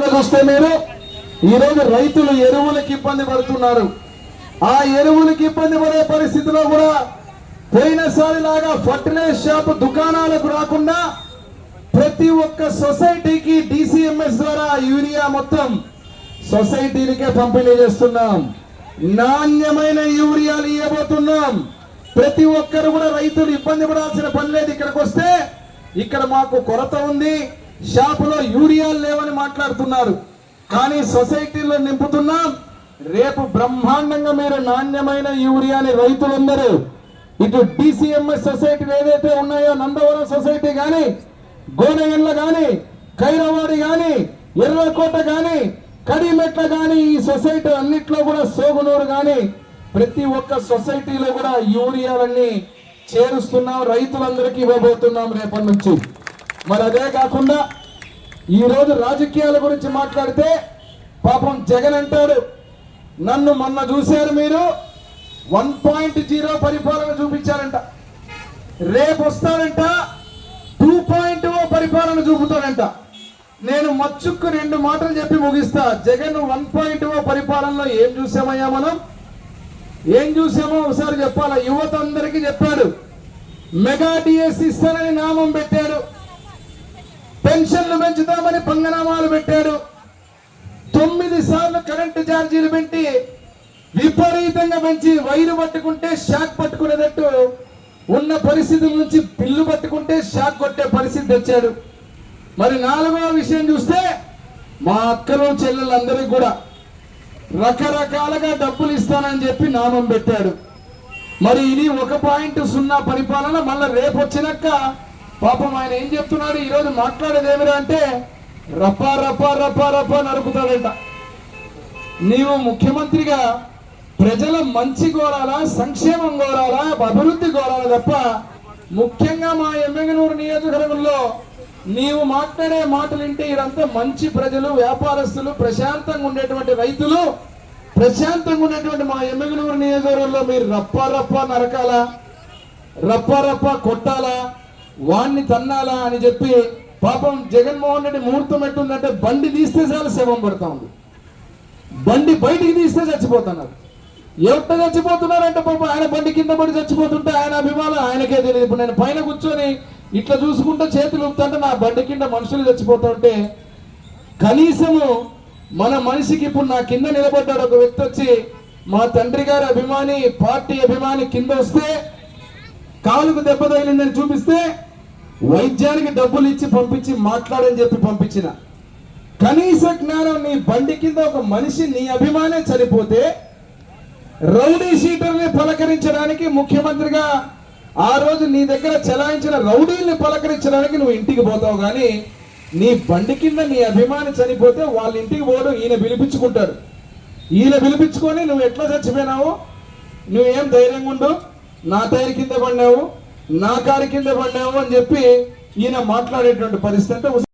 చూస్తే మీరు ఈరోజు రైతులు ఎరువులకు ఇబ్బంది పడుతున్నారు. ఆ ఎరువులకు ఇబ్బంది పడే పరిస్థితిలో కూడా పోయినసారి లాగా ఫర్టిలైజర్ షాప్ దుకాణాలకు రాకుండా ప్రతి ఒక్క సొసైటీకి డిసిఎంఎస్ ద్వారా యూరియా మొత్తం సొసైటీలకే పంపిణీ చేస్తున్నాం. నాణ్యమైన యూరియాలు ఇవ్వబోతున్నాం. ప్రతి ఒక్కరు కూడా రైతులు ఇబ్బంది పడాల్సిన పని లేదు. ఇక్కడికి వస్తే ఇక్కడ మాకు కొరత ఉంది. షాపులో యూరియాలు లేవని మాట్లాడుతున్నారు. కానీ సొసైటీలో నింపుతున్నాం రేపు బ్రహ్మాండంగా మీరు నాణ్యమైన యూరియాని రైతులందరూ ఇటు డిసిఎంఎస్ సొసైటీలు ఏదైతే ఉన్నాయో నందవరం సొసైటీ కానీ గోనగండ్ల కానీ కైరవాడి కానీ ఎర్రకోట కానీ కడిమెట్ల కానీ ఈ సొసైటీ అన్నిట్లో కూడా సోగునూరు కానీ ప్రతి ఒక్క సొసైటీలో కూడా యూరియాలన్నీ చేరుస్తున్నాం రైతులందరికీ ఇవ్వబోతున్నాం రేపటి నుంచి. మరి అదే కాకుండా ఈరోజు రాజకీయాల గురించి మాట్లాడితే పాపం జగన్ అంటాడు. నన్ను మొన్న చూశారు మీరు. వన్ పాయింట్ జీరో పరిపాలన చూపించారంట. రేపు వస్తారంట. టూ పాయింట్ ఓ పరిపాలన చూపుతారంట. నేను మచ్చుక్కు రెండు మాటలు చెప్పి ముగిస్తా. జగన్ వన్ పాయింట్ ఓ పరిపాలనలో ఏం చూసామయ్యా మనం? ఏం చూసామో ఒకసారి చెప్పాలా? యువత అందరికీ చెప్పాడు. మెగా డిఎస్ ఇస్తానని నామం పెట్టాడు. పెన్షన్లు పెంచుతామని పంగనామాలు పెట్టాడు. తొమ్మిది సార్లు కరెంటు ఛార్జీలు పెట్టి విపరీతంగా పెంచి వైరు పట్టుకుంటే షాక్ పట్టుకునేటట్టు ఉన్న పరిస్థితుల నుంచి బిల్లు పట్టుకుంటే షాక్ కొట్టే పరిస్థితి తెచ్చాడు మరి నాలుగవ విషయం చూస్తే మా అక్కలు చెల్లెలందరికీ కూడా రకరకాలుగా డబ్బులు ఇస్తానని చెప్పి నామం పెట్టాడు. మరి ఇది ఒక పాయింట్ సున్నా పరిపాలన మళ్ళీ రేపు వచ్చినాక పాపం ఆయన ఏం చెప్తున్నాడు? ఈరోజు మాట్లాడేది ఏమిరా అంటే రప్పా రప్పా రప్పా రప్పా నరుపుతాడంట నీవు ముఖ్యమంత్రిగా ప్రజల మంచి కోరాలా సంక్షేమం కోరాలా అభివృద్ధి కోరాలా తప్ప ముఖ్యంగా మా ఎమ్మెగనూరు నియోజకవర్గంలో నీవు మాట్లాడే మాటలు వింటే ఇదంతా మంచి ప్రజలు వ్యాపారస్తులు ప్రశాంతంగా ఉండేటువంటి రైతులు ప్రశాంతంగా ఉండేటువంటి మా ఎమ్మెగనూరు నియోజకవర్గంలో మీరు రప్ప రప్ప నరకాలా రప్ప రప్ప కొట్టాలా? వాణ్ణి తన్నాలా అని చెప్పి పాపం జగన్మోహన్ రెడ్డి ముహూర్తం ఎట్టుందంటే బండి తీస్తే చాలా శవం పడతా ఉంది బండి బయటికి తీస్తే చచ్చిపోతున్నారు. ఎవట చచ్చిపోతున్నారంటే పాపం ఆయన బండి కింద పడి చచ్చిపోతుంటే ఆయన అభిమానం ఆయనకే తెలియదు. ఇప్పుడు నేను పైన కూర్చొని ఇట్లా చూసుకుంటే చేతులు ఊపుతుంటే నా బండి కింద మనుషులు చచ్చిపోతుంటే కనీసము మన మనిషికి ఇప్పుడు నా కింద నిలబడ్డాడు ఒక వ్యక్తి వచ్చి మా తండ్రి గారి అభిమాని పార్టీ అభిమాని కింద వస్తే కాలుకు దెబ్బ తగిలిందని చూపిస్తే వైద్యానికి డబ్బులు ఇచ్చి పంపించి మాట్లాడని చెప్పి పంపించిన. కనీస జ్ఞానం నీ బండి కింద ఒక మనిషి నీ అభిమానే చనిపోతే రౌడీ షీటర్ని పలకరించడానికి ముఖ్యమంత్రిగా ఆ రోజు నీ దగ్గర చెలాయించిన రౌడీల్ని పలకరించడానికి నువ్వు ఇంటికి పోతావు కానీ నీ బండి కింద నీ అభిమాని చనిపోతే వాళ్ళ ఇంటికి పోవడం ఈయన పిలిపించుకుంటాడు. ఈయన పిలిపించుకొని నువ్వు ఎట్లా చచ్చిపోయినావు? నువ్వేం ధైర్యంగా ఉండు? నా తయారు కింద పడినావు? నా కారు కింద పడ్డాము అని చెప్పి ఈయన మాట్లాడేటువంటి పరిస్థితి అంటే